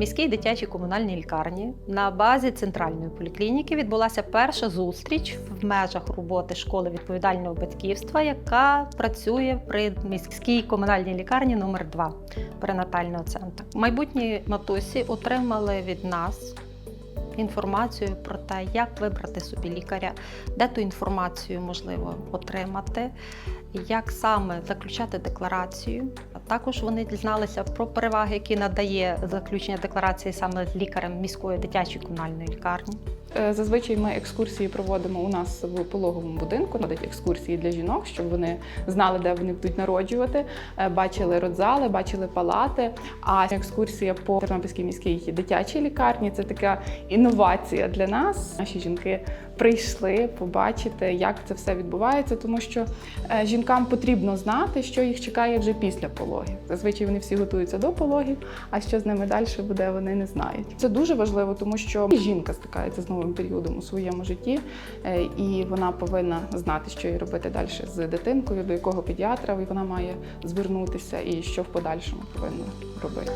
міській дитячій комунальній лікарні на базі центральної поліклініки відбулася перша зустріч в межах роботи школи відповідального батьківства, яка працює при міській комунальній лікарні номер 2 перинатального центру. Майбутні матусі отримали від нас інформацію про те, як вибрати собі лікаря, де ту інформацію можливо отримати, як саме заключати декларацію. Також вони дізналися про переваги, які надає заключення декларації саме лікарем міської дитячої комунальної лікарні. Е, Зазвичай ми екскурсії проводимо у нас в пологовому будинку. Ходять екскурсії для жінок, щоб вони знали, де вони будуть народжувати, е, бачили родзали, бачили палати. А екскурсія по Тернопільській міській дитячій лікарні це така інновація для нас. Наші жінки прийшли побачити, як це все відбувається, тому що е, жінкам потрібно знати, що їх чекає вже після пологів. Зазвичай вони всі готуються до пологів, а що з ними далі буде, вони не знають. Це дуже важливо, тому що жінка стикається з новим періодом у своєму житті, е, і вона повинна знати, що їй робити далі з дитинкою, до якого педіатра вона має звернутися, і що в подальшому повинна робити.